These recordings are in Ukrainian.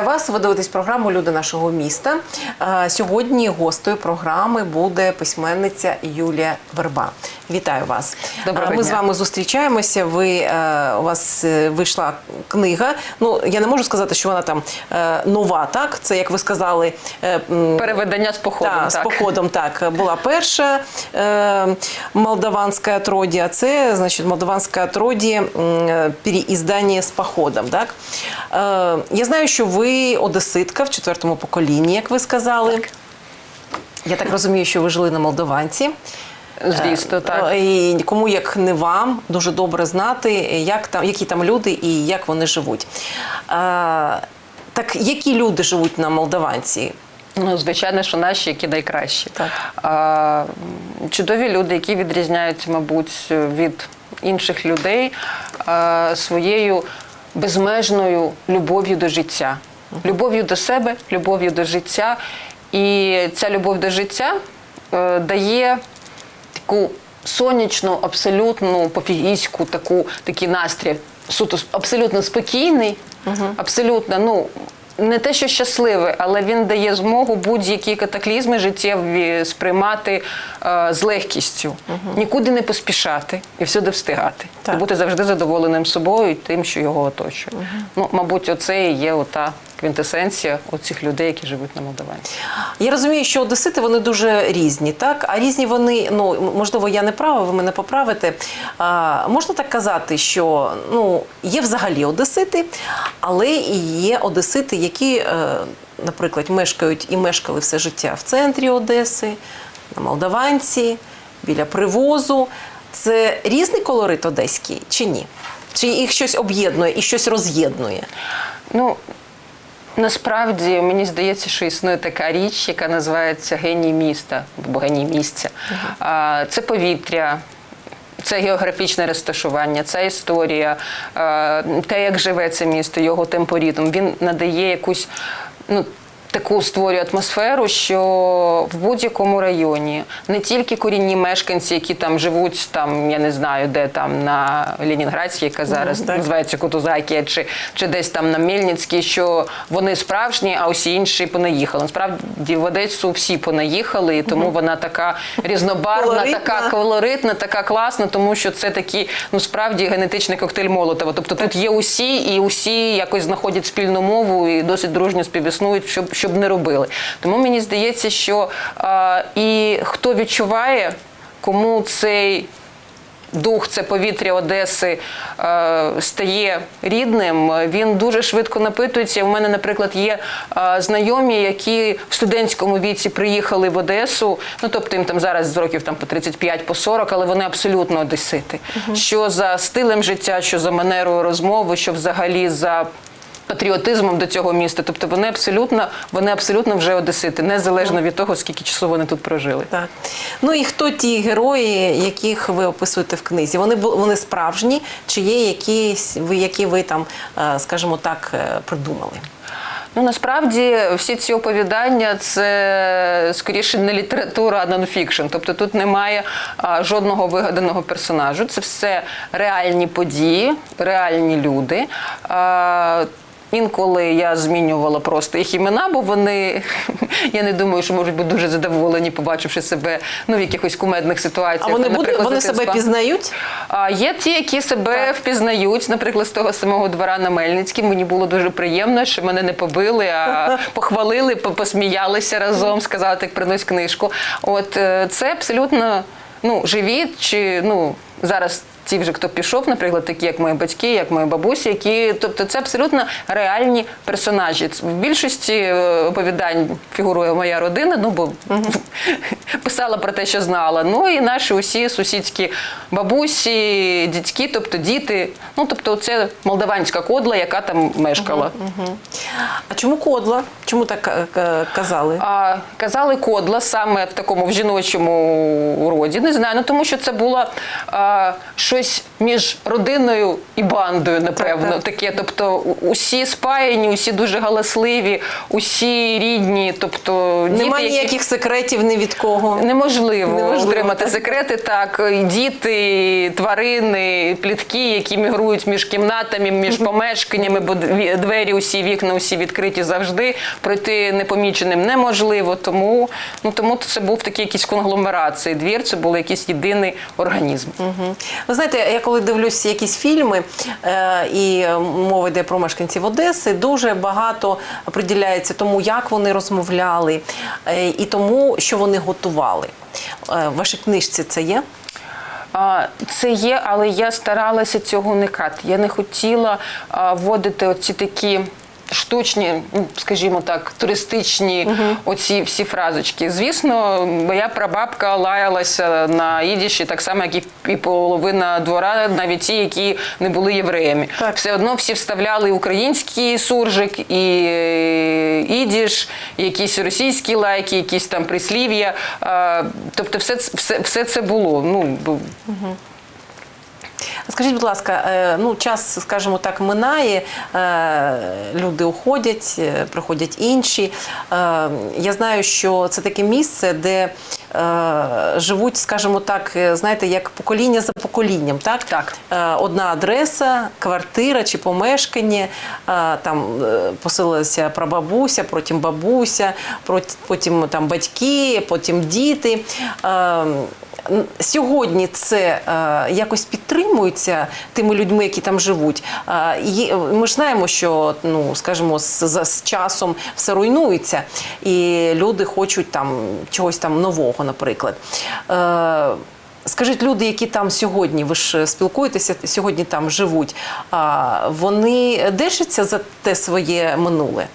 Вітаю вас. Ви дивитесь програму Люди нашого міста. Сьогодні гостею програми буде письменниця Юлія Верба. Вітаю вас. Доброго Ми дня. з вами зустрічаємося. Ви е, у вас е, вийшла книга. Ну я не можу сказати, що вона там е, нова. Так, це як ви сказали. Переведення з походом. та, так. з походом так була перша молдаванська отродье, а це значить молдаванське отродье м, переіздання з походом. Так? Я знаю, що ви одеситка в четвертому поколінні, як ви сказали. Я так розумію, що ви жили на Молдаванці. Звісно, так. Е, І кому як не вам дуже добре знати, як там, які там люди і як вони живуть. Е, так які люди живуть на Молдаванці? Ну, звичайно, що наші, які найкращі. Так. А, чудові люди, які відрізняються, мабуть, від інших людей а, своєю безмежною любов'ю до життя. Любов'ю до себе, любов'ю до життя. І ця любов до життя е, дає таку сонячну, абсолютну пофігійську таку, такий настрій, суто абсолютно спокійний, абсолютно, ну. Не те, що щасливий, але він дає змогу будь-які катаклізми життєві сприймати е, з легкістю, нікуди не поспішати і всюди встигати. Так. І бути завжди задоволеним собою і тим, що його оточує. Ну, мабуть, оце і є ота квінтесенція оцих людей, які живуть на Молдавані. Я розумію, що одесити вони дуже різні, так? А різні вони, ну можливо, я не права, ви мене поправите. А, можна так казати, що ну, є взагалі одесити, але і є одесити, які, е, наприклад, мешкають і мешкали все життя в центрі Одеси, на Молдаванці, біля привозу. Це різний колорит одеський чи ні? Чи їх щось об'єднує і щось роз'єднує? Ну, насправді мені здається, що існує така річ, яка називається геній міста або геній місця. Це повітря. Це географічне розташування, це історія, те, як живе це місто, його темпоритм. Він надає якусь ну, таку створює атмосферу, що в будь-якому районі не тільки корінні мешканці, які там живуть, там я не знаю, де там на Ленінградській, яка зараз так. називається Кутузакія, чи, чи десь там на Мельницькій, що вони справжні, а усі інші понаїхали. Насправді в Одесу всі понаїхали, і тому вона така різнобарвна, Колоритна. така колоритна, така класна, тому що це такий, ну справді генетичний коктейль Молотова. Тобто тут є усі, і усі якось знаходять спільну мову і досить дружньо співіснують, щоб, щоб не робили. Тому мені здається, що а, і хто відчуває, кому цей. Дух, це повітря Одеси е, стає рідним. Він дуже швидко напитується. У мене, наприклад, є е, знайомі, які в студентському віці приїхали в Одесу. Ну тобто їм там зараз з років там по 35, по 40, але вони абсолютно одесити. Що за стилем життя, що за манерою розмови, що взагалі за. Патріотизмом до цього міста, тобто вони абсолютно, вони абсолютно вже одесити, незалежно від того, скільки часу вони тут прожили. Так. Ну і хто ті герої, яких ви описуєте в книзі? Вони вони справжні, чи є якісь ви, які ви там, е, скажімо так, е, придумали? Ну насправді всі ці оповідання це скоріше не література, а нонфікшн. Тобто тут немає а, жодного вигаданого персонажу. Це все реальні події, реальні люди. А, Інколи я змінювала просто їх імена, бо вони я не думаю, що можуть бути дуже задоволені, побачивши себе ну в якихось кумедних ситуаціях. А вони буде, вони себе пізнають? А є ті, які себе впізнають, наприклад, з того самого двора на Мельницькій. Мені було дуже приємно, що мене не побили, а похвалили, посміялися разом, сказали, так принось книжку. От е, це абсолютно ну, живі чи ну зараз. Ті вже хто пішов, наприклад, такі як мої батьки, як мої бабусі, які, тобто, це абсолютно реальні персонажі. В більшості е, оповідань фігурує моя родина, ну бо писала про те, що знала. Ну і наші усі сусідські бабусі, дітки, тобто діти. Ну тобто, це молдаванська кодла, яка там мешкала. А чому кодла? Чому так е, казали? А, казали кодла саме в такому в жіночому роді. Не знаю, ну тому що це було а, щось між родиною і бандою, напевно, Так, так. таке. Тобто усі спаяні, усі дуже галасливі, усі рідні. Тобто Нема діти, які- ніяких секретів ні від кого. Неможливо, Неможливо, отримати так. секрети. Так, І діти, тварини, плітки, які мігрують між кімнатами, між помешканнями, бо двері, усі вікна, усі відкриті завжди. Пройти непоміченим неможливо. Тому ну тому це був такий якийсь конгломерат. Цей двір це був якийсь єдиний організм. Мгм. Ви знаєте, я коли дивлюсь якісь фільми е, і мова йде про мешканців Одеси, дуже багато приділяється тому, як вони розмовляли, е, і тому, що вони готували. Е, в вашій книжці це є? Це є, але я старалася цього уникати. Я не хотіла вводити оці такі. Штучні, ну, скажімо так, туристичні оці всі фразочки. Звісно, моя прабабка лаялася на їдіші, так само, як і, половина двора, навіть ті, які не були євреями. Так. Все одно всі вставляли український суржик, і ідіш, якісь російські лайки, якісь там прислів'я. Тобто, все, це- все, все це було. Ну, бо- Скажіть, будь ласка, е, ну час, скажімо так, минає, е, люди уходять, е, приходять інші. Я знаю, що це таке місце, де живуть, скажімо так, знаєте, як покоління за поколінням. Так, Так. Одна адреса, квартира чи помешкання. Там поселилася прабабуся, потім бабуся, потім там батьки, потім діти. Сьогодні це е, якось підтримується тими людьми, які там живуть. Е, ми ж знаємо, що ну скажімо, з, з, часом все руйнується, і люди хочуть там чогось там нового, наприклад. Е, Скажіть, люди, які там сьогодні, ви ж спілкуєтеся, сьогодні там живуть, вони держаться за те своє минуле?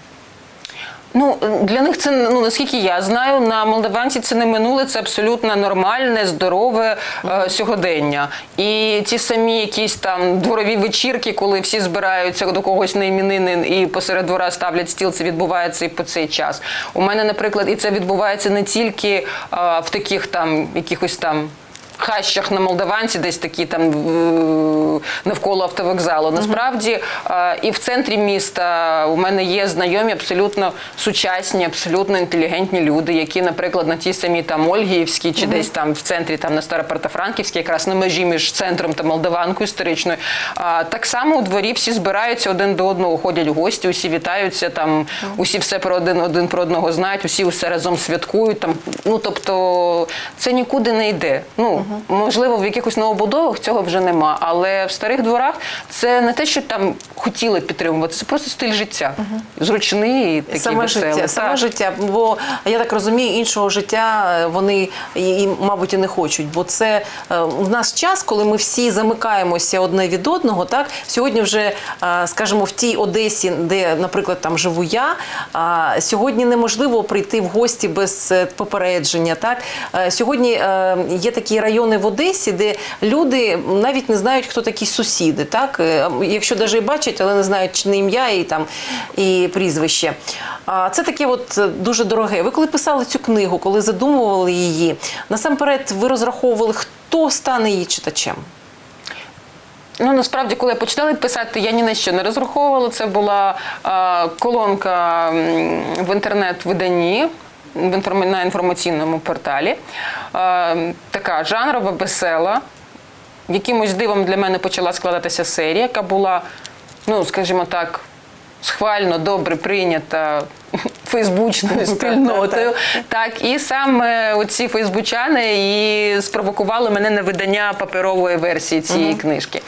Ну для них це ну наскільки я знаю, на молдаванці це не минуле, це абсолютно нормальне, здорове е, сьогодення. І ті самі якісь там дворові вечірки, коли всі збираються до когось на іменини і посеред двора ставлять стіл, це відбувається і по цей час. У мене, наприклад, і це відбувається не тільки е, в таких там якихось там. Хащах на Молдаванці, десь такі там навколо автовокзалу. Насправді е, і в центрі міста у мене є знайомі абсолютно сучасні, абсолютно інтелігентні люди, які, наприклад, на тій самій там Ольгіївській чи десь там в центрі, там на Старопортофранківській, якраз на межі між центром та Молдаванкою історичною. Так само у дворі всі збираються один до одного, ходять в гості, усі вітаються, там усі все про один один про одного знають, усі усе разом святкують. Там ну тобто це нікуди не йде. Ну можливо, в якихось новобудовах цього вже нема, але в старих дворах це не те, що там хотіли підтримувати, це просто стиль життя. Зручний і такий саме веселий. життя, саме Так. життя. Бо я так розумію, іншого життя е, вони і, і, мабуть, і не хочуть. Бо це е, в нас час, коли ми всі замикаємося одне від одного. Так сьогодні вже, е, скажімо, в тій Одесі, де, наприклад, там живу я. Сьогодні неможливо прийти в гості без попередження. Так Е, сьогодні е, є такі райони в Одесі, де люди навіть не знають, хто такі сусіди. Так, Е, якщо навіть і бачать, але не знають чи не ім'я і там і прізвище. А це таке, от е, дуже дороге. Ви коли писали цю книгу, коли задумували її, насамперед ви розраховували, хто стане її читачем? Ну насправді, коли я починала писати, я ні на що не розраховувала. Це була е, колонка в інтернет-виданні. На інформаційному порталі. Е, така жанрова, весела. Якимось дивом для мене почала складатися серія, яка була, ну, скажімо так, схвально, добре прийнята фейсбучною спільнотою. Так, і саме оці фейсбучани і спровокували мене на видання паперової версії цієї книжки.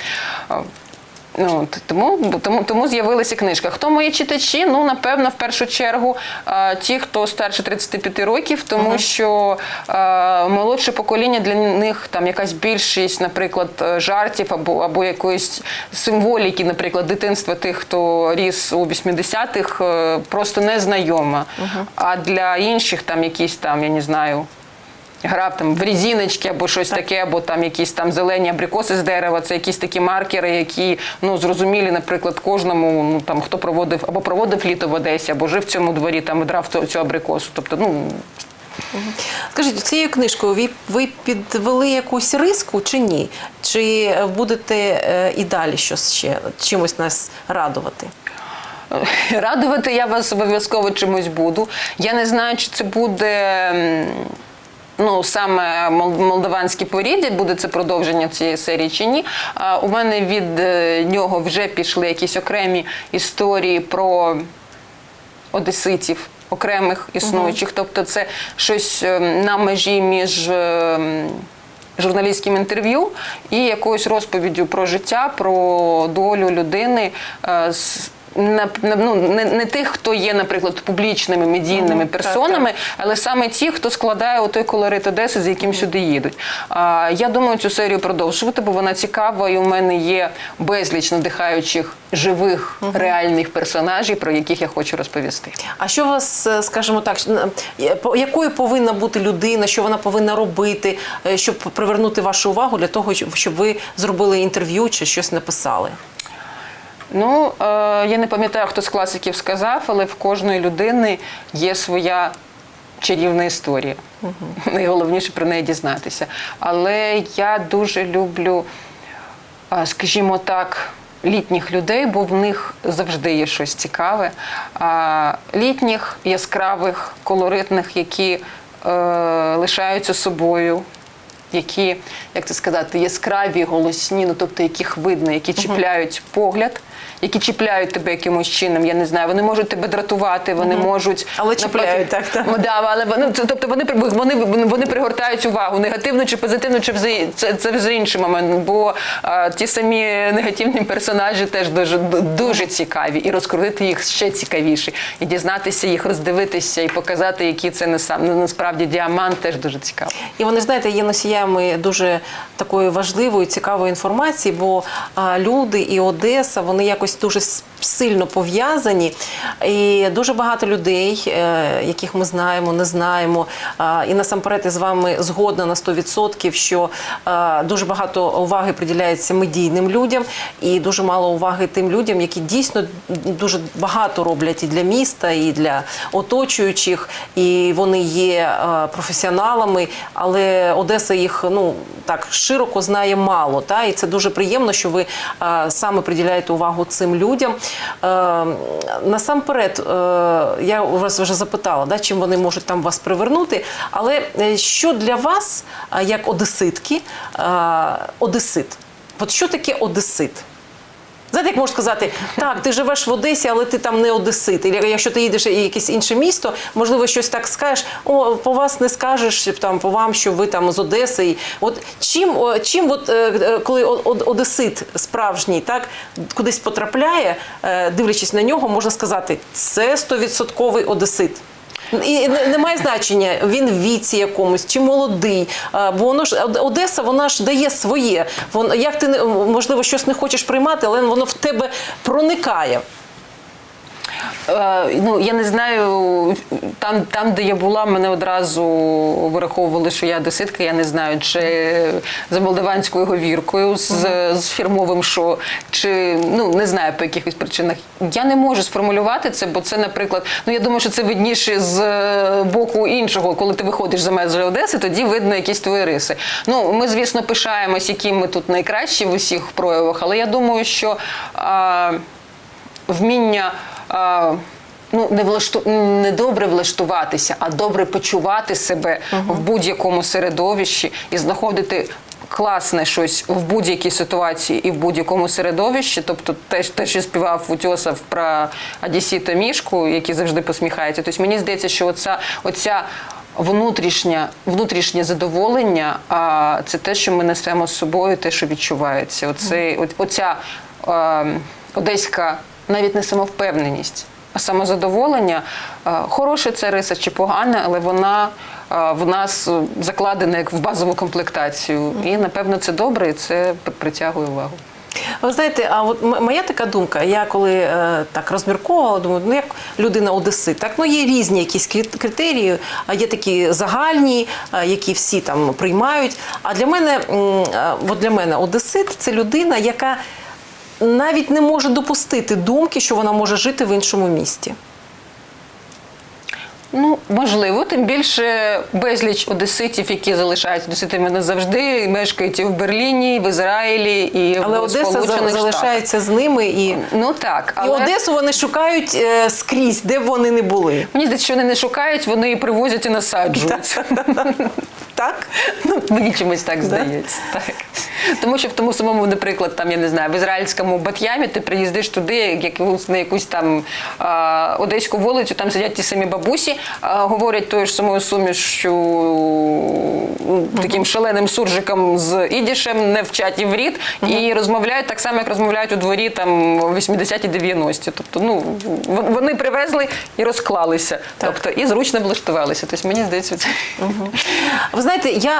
Ну, тому, тому, тому з'явилася книжка. Хто мої читачі? Ну, напевно, в першу чергу ті, хто старше 35 років, тому що а, молодше покоління для них там якась більшість, наприклад, е, жартів або, або якоїсь символіки, наприклад, дитинства тих, хто ріс у 80-х, е, просто незнайома. А для інших там якісь там, я не знаю. Грав там в різіночки або щось таке, або там якісь там зелені абрикоси з дерева. Це якісь такі маркери, які ну зрозумілі, наприклад, кожному, ну там хто проводив або проводив літо в Одесі, або жив в цьому дворі, там драв цю, цю абрикосу. Тобто, ну Скажіть, цією книжкою ви, ви підвели якусь риску чи ні? Чи будете е, і далі щось ще чимось нас радувати? Радувати я вас обов'язково чимось буду. Я не знаю, чи це буде. Ну, саме молдаванські поріддя, буде це продовження цієї серії чи ні. У мене від е, нього вже пішли якісь окремі історії про одеситів, окремих існуючих. Тобто, це щось е, на межі між. е, Журналістським інтерв'ю і якоюсь розповіддю про життя, про долю людини. з- на, ну, не, не тих, хто є, наприклад, публічними медійними Мгм, так, персонами, але саме ті, хто складає той колорит Одеси, з яким сюди їдуть. А, я думаю, цю серію продовжувати, бо вона цікава, і у мене є безліч надихаючих живих реальних персонажів, про яких я хочу розповісти. А що у вас, е, скажімо так, е, по- якою повинна бути людина, що вона повинна робити, е, щоб привернути вашу увагу для того, щоб ви зробили інтерв'ю чи щось написали? Ну, е, я не пам'ятаю, хто з класиків сказав, але в кожної людини є своя чарівна історія. Найголовніше про неї дізнатися. Але я дуже люблю, е, скажімо так, літніх людей, бо в них завжди є щось цікаве. Літніх, яскравих, колоритних, які е, лишаються собою які, як це сказати, яскраві, голосні, ну тобто яких видно, які чіпляють погляд, які чіпляють тебе якимось чином. Я не знаю, вони можуть тебе дратувати, вони можуть Але чіпляють, так, так. Да, але вони тобто вони вони, вони, пригортають увагу негативно чи позитивно, чи вже це, це вже інший момент. Бо а, ті самі негативні персонажі теж дуже дуже цікаві, і розкрутити їх ще цікавіше, і дізнатися їх, роздивитися і показати, які це не сам ну, насправді діамант, теж дуже цікаво. І вони, знаєте, є носіями дуже такої важливої, цікавої інформації, бо люди і Одеса вони якось дуже сильно пов'язані. І дуже багато людей, е, яких ми знаємо, не знаємо. І насамперед з вами згодна на 100%, що дуже багато уваги приділяється медійним людям, і дуже мало уваги тим людям, які дійсно дуже багато роблять і для міста, і для оточуючих, і вони є професіоналами, але Одеса їх ну так широко знає мало. Та і це дуже приємно, що ви е, саме приділяєте увагу цим людям. Е, насамперед, е, я у вас вже запитала, да, чим вони можуть там вас привернути. Але е, що для вас, е, як одеситки, е, одесит? От що таке одесит? Знаєте, як можна сказати, так, ти живеш в Одесі, але ти там не одесит. І якщо ти їдеш в якесь інше місто, можливо, щось так скажеш, о, по вас не скажеш, там, по вам, що ви там з Одеси. От чим, чим от, е, е, коли одесит справжній так, кудись потрапляє, е, дивлячись на нього, можна сказати, це стовідсотковий одесит. І не- немає значення, він в віці якомусь чи молодий. Бо воно ж Одеса, вона ж дає своє. Вон, як ти можливо щось не хочеш приймати, але воно в тебе проникає. Е, ну, я не знаю, там, там, де я була, мене одразу вираховували, що я одеситка, я не знаю, чи за молдаванською говіркою, з, з фірмовим шо, чи ну не знаю по якихось причинах. Я не можу сформулювати це, бо це, наприклад, ну я думаю, що це видніше з е, боку іншого, коли ти виходиш за межі Одеси, тоді видно якісь твої риси. Ну, ми, звісно, пишаємось, які ми тут найкращі в усіх проявах, але я думаю, що. А, вміння. Ну, не влашту не добре влаштуватися, а добре почувати себе в будь-якому середовищі і знаходити класне щось в будь-якій ситуації і в будь-якому середовищі. Тобто, те, те, що співав Утьосов про Одесіта Мішку, який завжди посміхається. Тобто мені здається, що оця, оця внутрішнє, внутрішнє задоволення, а це те, що ми несемо з собою, те, що відчувається. Оце, от- оця е, одеська навіть не самовпевненість, а самозадоволення. Е, Хороше це риса чи погане, але вона е, в нас закладена як в базову комплектацію. І напевно це добре, і це притягує увагу. Ви знаєте, а от моя така думка, я коли е, так розмірковувала, думаю, ну як людина Одеси, так ну є різні якісь критерії, а є такі загальні, е, які всі там приймають. А для мене, е, от для мене Одесит це людина, яка навіть не може допустити думки, що вона може жити в іншому місті. Ну, можливо, тим більше безліч одеситів, які залишаються одеситами назавжди, мешкають і в Берліні, і в Ізраїлі, і Але в Одеса Сполучених Штатах. залишається з ними і. Ну так, І Одесу вони шукають е, скрізь, де б вони не були. мені здається, що вони не шукають, вони її привозять і насаджують. Так? Ну, мені чомусь так здається. Так. Тому що в тому самому, наприклад, там, я не знаю, в ізраїльському Бат'ямі ти приїздиш туди, якусь, на якусь там а, одеську вулицю, там сидять ті самі бабусі, а, говорять тою ж самою сумішю таким шаленим суржиком з ідішем, не вчать івріт, і розмовляють так само, як розмовляють у дворі там 80-ті 90-ті. Тобто, ну, вони привезли і розклалися. Тобто, і зручно влаштувалися. Тобто, мені здається, це. Ви знаєте, я,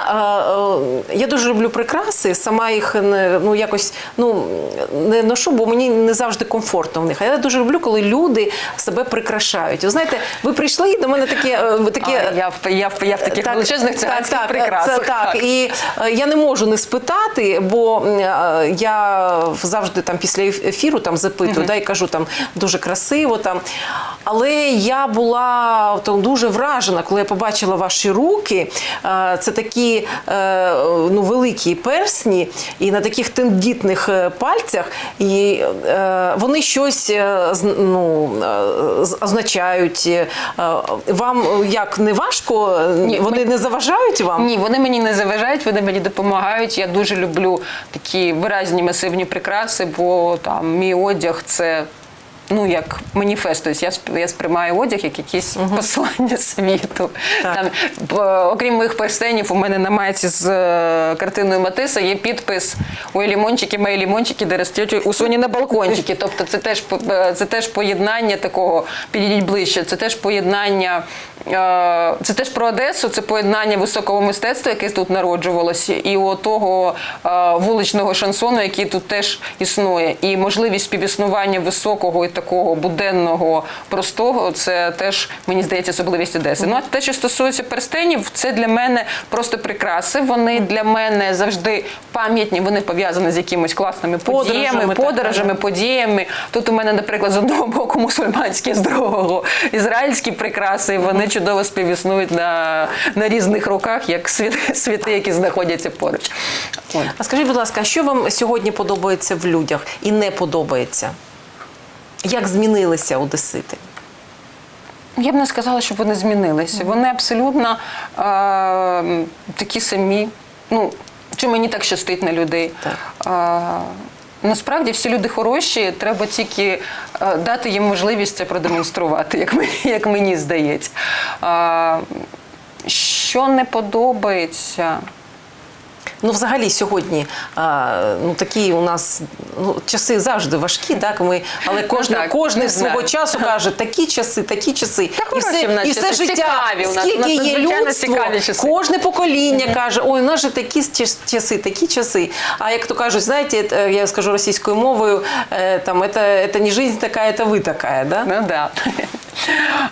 е, е, я дуже люблю прикраси, сама їх не, ну, якось ну, не ношу, бо мені не завжди комфортно в них. А я дуже люблю, коли люди себе прикрашають. Ви знаєте, ви прийшли і до мене таке. таке А, я, в- я, я в таких величезних циганських так, прикрасах. Це так. І е, я не можу не спитати, бо я завжди там після ефіру там запитую, да, і кажу там дуже красиво там. Але я була там дуже вражена, коли я побачила ваші руки. Це такі е, ну, великі персні, і на таких тендітних е, пальцях, і е, вони щось ну, означають. Вам як не важко? Ні, Вони ми- не заважають вам? Ні, вони мені не заважають, вони мені допомагають. Я дуже люблю такі виразні масивні прикраси, бо там мій одяг це. Ну, як маніфест, тобто я, я сприймаю одяг як якісь послання світу. Так. Там, окрім моїх перстенів, у мене на майці з е, картиною Матиса є підпис «Ой, лімончики, мої лімончики, де ростуть у Соні на балкончики. Тобто це теж, е, це теж поєднання такого, підійдіть ближче, це теж поєднання, це теж про Одесу, це поєднання високого мистецтва, яке тут народжувалося, і того вуличного шансону, який тут теж існує. І можливість співіснування високого і такого буденного, простого, це теж, мені здається, особливість Одеси. Ну, а те, що стосується перстенів, це для мене просто прикраси. Вони для мене завжди пам'ятні, вони пов'язані з якимись класними Подорожами, подіями, так, подорожами, подіями. Тут у мене, наприклад, з одного боку мусульманські, з другого ізраїльські прикраси. і Вони чудово співіснують на, на різних руках, як світи, світи, які знаходяться поруч. А скажіть, будь ласка, що вам сьогодні подобається в людях і не подобається? Як змінилися одесити? Я б не сказала, щоб вони змінилися. Вони абсолютно е, такі самі. Ну, чи мені так щастить на людей? Е, Насправді всі люди хороші, треба тільки е, дати їм можливість це продемонструвати, як мені, як мені здається. Що не подобається? Ну, взагалі, сьогодні а, ну, такі у нас ну, часи завжди важкі, так? Ми, але кожен, так, кожен не свого знаю. часи каже, такі часи, такі часи. Та і хороші все, в нас і все часи, життя, цікаві у нас, у скільки нас є надзвичайно людство, цікаві часи. кожне покоління каже, ой, у нас же такі час- часи, такі часи. А як то кажуть, знаєте, е, я скажу російською мовою, е, там, это, это не жизнь такая, это ви такая, да? Ну да.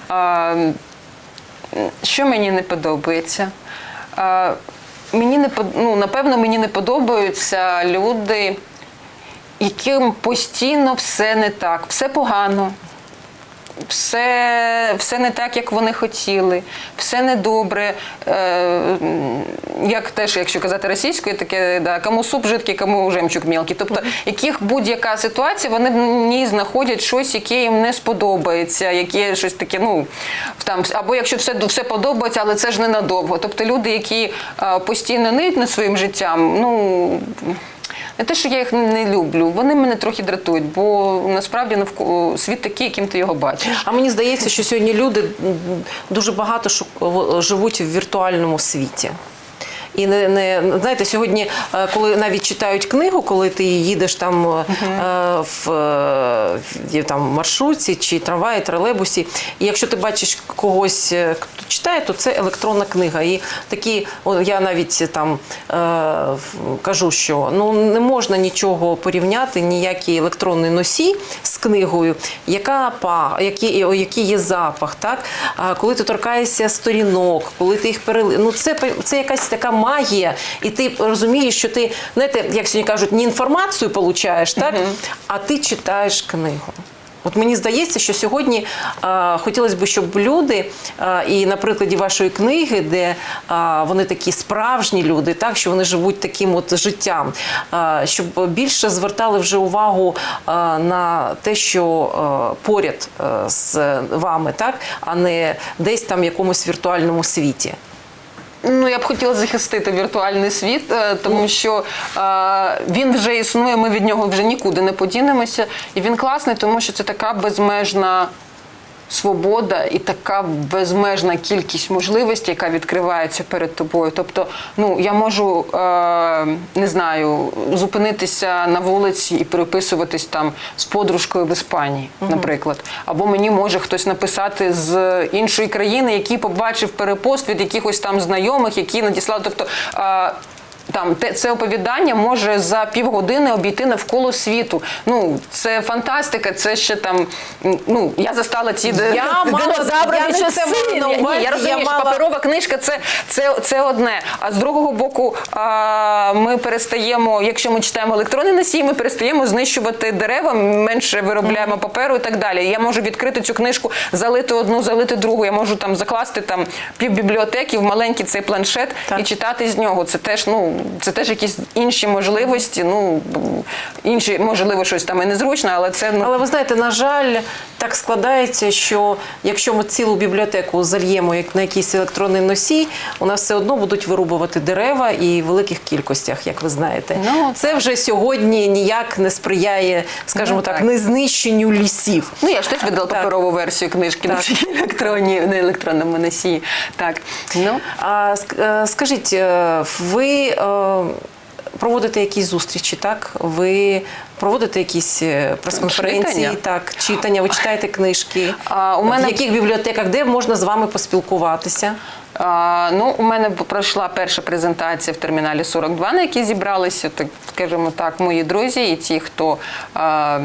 А, що мені не подобається? А, мені не ну, напевно, мені не подобаються люди, яким постійно все не так, все погано. Все, все не так, як вони хотіли, все недобре. Е, як теж, якщо казати російською, таке да, кому суп жидкий, кому жемчуг мілкий. Тобто, яких будь-яка ситуація, вони в ній знаходять щось, яке їм не сподобається, яке щось таке, ну там, або якщо все, все подобається, але це ж ненадовго. Тобто люди, які е, постійно ниють над своїм життям, ну. Не те, що я їх не- люблю, вони мене трохи дратують, бо насправді навколо світ такий, яким ти його бачиш. А мені здається, що сьогодні люди дуже багато живуть в віртуальному світі. І не, не знаєте, сьогодні, е, коли навіть читають книгу, коли ти їдеш там е, в, е, в там маршрутці чи трамваї, тролейбусі, і якщо ти бачиш когось, хто читає, то це електронна книга. І такі, я навіть там кажу, що ну не можна нічого порівняти, ніякий електронний носій з книгою, яка па, які, який є запах, так? Коли ти торкаєшся сторінок, коли ти їх перели... ну це, це якась така магія, і ти розумієш, що ти, знаєте, як сьогодні кажуть, не інформацію получаєш, так? а ти читаєш книгу. От мені здається, що сьогодні а, хотілося б, щоб люди, а, і на прикладі вашої книги, де а, вони такі справжні люди, так що вони живуть таким от життям, а, щоб більше звертали вже увагу а, на те, що а, поряд а, з вами, так, а не десь там в якомусь віртуальному світі. Ну, я б хотіла захистити віртуальний світ, е, тому що е, він вже існує, ми від нього вже нікуди не подінемося. І він класний, тому що це така безмежна свобода і така безмежна кількість можливостей, яка відкривається перед тобою. Тобто, ну я можу е, не знаю, зупинитися на вулиці і переписуватись там з подружкою в Іспанії, наприклад. Або мені може хтось написати з іншої країни, який побачив перепост від якихось там знайомих, які надіслали. Тобто. Е, там те це оповідання може за півгодини обійти навколо світу. Ну це фантастика. Це ще там. Ну я застала ці де- Я мала- я мала я розумію, я що паперова книжка це, це, це одне. А з другого боку, а, ми перестаємо, якщо ми читаємо електронний носій, ми перестаємо знищувати дерева, менше виробляємо паперу і так далі. Я можу відкрити цю книжку, залити одну, залити другу. Я можу там закласти там півбібліотеки в маленький цей планшет Так. і читати з нього. Це теж ну це теж якісь інші можливості. Ну інші можливо щось там і незручно, але це ну Але ви знаєте, на жаль, так складається, що якщо ми цілу бібліотеку зальємо як на якийсь електронний носій, у нас все одно будуть вирубувати дерева і в великих кількостях, як ви знаєте. Ну, це вже сьогодні ніяк не сприяє, скажімо Ну, так, так. не знищенню лісів. Ну, я ж теж видала Так. паперову версію книжки на Так. цій електронній, на електронному носії. Так. Ну, А е, скажіть, е, ви е, проводите якісь зустрічі, так? Ви проводите якісь е, прес-конференції, Читання? так, читання, ви читаєте книжки? А, у мене- В яких бібліотеках, де можна з вами поспілкуватися? А, ну, у мене пройшла перша презентація в терміналі 42, на якій зібралися, так скажімо так, мої друзі і ті, хто а,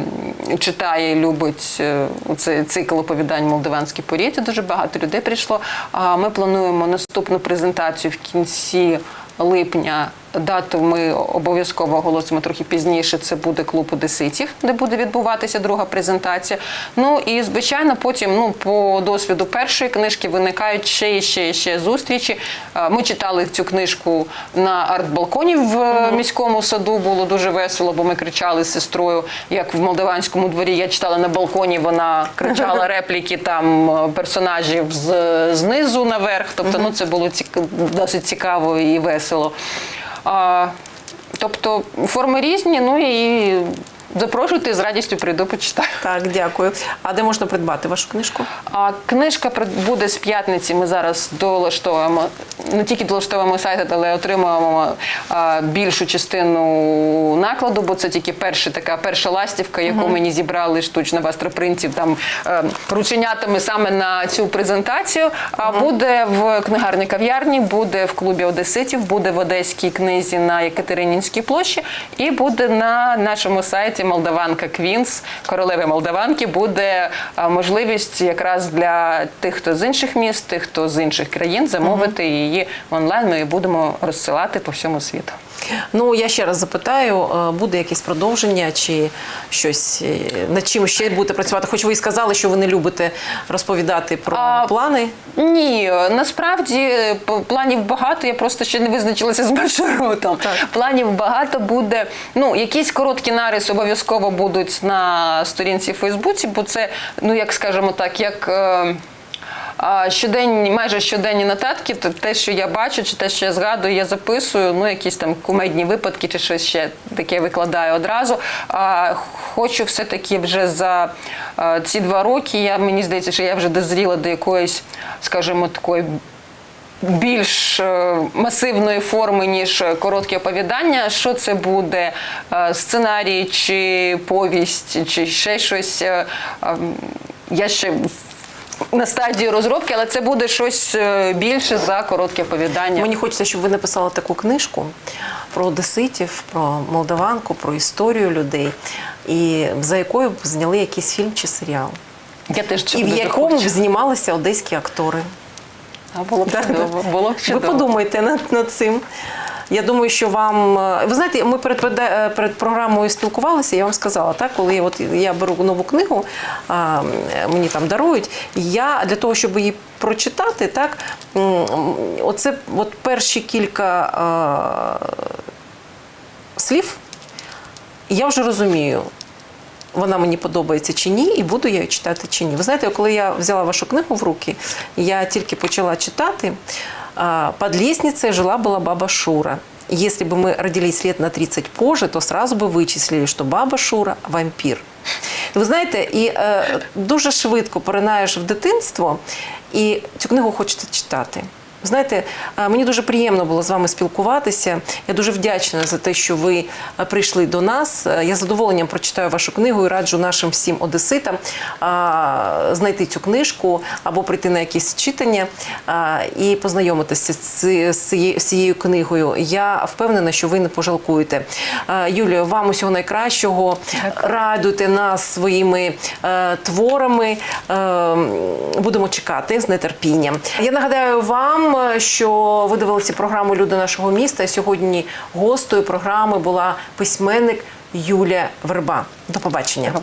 читає і любить е, цей цикл оповідань Молдаванські поріті. Дуже багато людей прийшло. А ми плануємо наступну презентацію в кінці липня. Дату ми обов'язково оголосимо трохи пізніше. Це буде клуб одеситів, де буде відбуватися друга презентація. Ну і звичайно, потім, ну по досвіду першої книжки, виникають ще і ще і ще зустрічі. Е, Ми читали цю книжку на арт-балконі в е, міському саду. Було дуже весело, бо ми кричали з сестрою, як в молдаванському дворі. Я читала на балконі. Вона кричала репліки там е, персонажів з знизу наверх. Тобто, ну це було цік- досить цікаво і весело. Тобто форми різні, ну і запрошуйте з радістю прийду, почитаю. Так, дякую. А де можна придбати вашу книжку? А книжка буде з п'ятниці. Ми зараз долаштовуємо не тільки долаштовуємо сайт, але отримуємо а, більшу частину накладу, бо це тільки перша така перша ластівка, яку мені зібрали штучно в астропринтів там е, рученятами саме на цю презентацію. А буде в книгарні кав'ярні, буде в клубі Одеситів, буде в Одеській книзі на Екатеринінській площі, і буде на нашому сайті Молдаванка Квінс, королеви Молдаванки. Буде можливість якраз для тих, хто з інших міст, тих, хто з інших країн, замовити її онлайн. Ми її будемо розсилати по всьому світу. Ну, я ще раз запитаю, е, буде якесь продовження чи щось, е, над чим ще будете працювати? Хоч ви і сказали, що ви не любите розповідати про А, плани. Ні, насправді е, планів багато. Я просто ще не визначилася з маршрутом. Так. Планів багато буде. Ну, якісь короткі нариси обов'язково будуть на сторінці в Фейсбуці, бо це, ну як скажемо так, як. Щоденні, майже щоденні нотатки, то те, що я бачу, чи те, що я згадую, я записую, ну якісь там кумедні випадки, чи щось ще таке викладаю одразу. А, хочу все-таки вже за ці два роки, я, мені здається, що я вже дозріла до якоїсь, скажімо, такої більш е, масивної форми, ніж короткі оповідання. Що це буде? Е, Сценарій чи повість, чи ще щось. Е, ем, Я ще на стадії розробки, але це буде щось е, більше за короткі оповідання. Мені хочеться, щоб ви написали таку книжку про одеситів, про молдаванку, про історію людей, і за якою б зняли якийсь фільм чи серіал. Я теж І в якому б знімалися одеські актори. А було б чудово. Було б Ви подумайте над, над цим. Я думаю, що вам е, ви знаєте, ми перед е, перед програмою спілкувалися. Я вам сказала, так, коли от я беру нову книгу, а, мені там дарують. Я для того, щоб її прочитати, так оце от перші кілька а, слів, я вже розумію. Вона мені подобається чи ні, і буду я її читати чи ні. Ви знаєте, коли я взяла вашу книгу в руки, я тільки почала читати. а, Под лестницей жила была баба Шура. Если бы мы родились лет на 30 позже, то сразу бы вичислили, що баба Шура вампір. Ви знаєте, і е, дуже швидко поринаєш в дитинство, і цю книгу хочеться читати. Знаєте, е, мені дуже приємно було з вами спілкуватися. Я дуже вдячна за те, що ви е, прийшли до нас. Е, Я з задоволенням прочитаю вашу книгу і раджу нашим всім одеситам знайти цю книжку або прийти на якісь читання і познайомитися з цією- книгою. Я впевнена, що ви не пожалкуєте. Юлію, вам усього найкращого. Радуйте нас своїми творами. Е, будемо чекати з нетерпінням. Я нагадаю вам, що ви дивилися програму Люди нашого міста. Сьогодні гостою програми була письменник Юлія Верба. До побачення.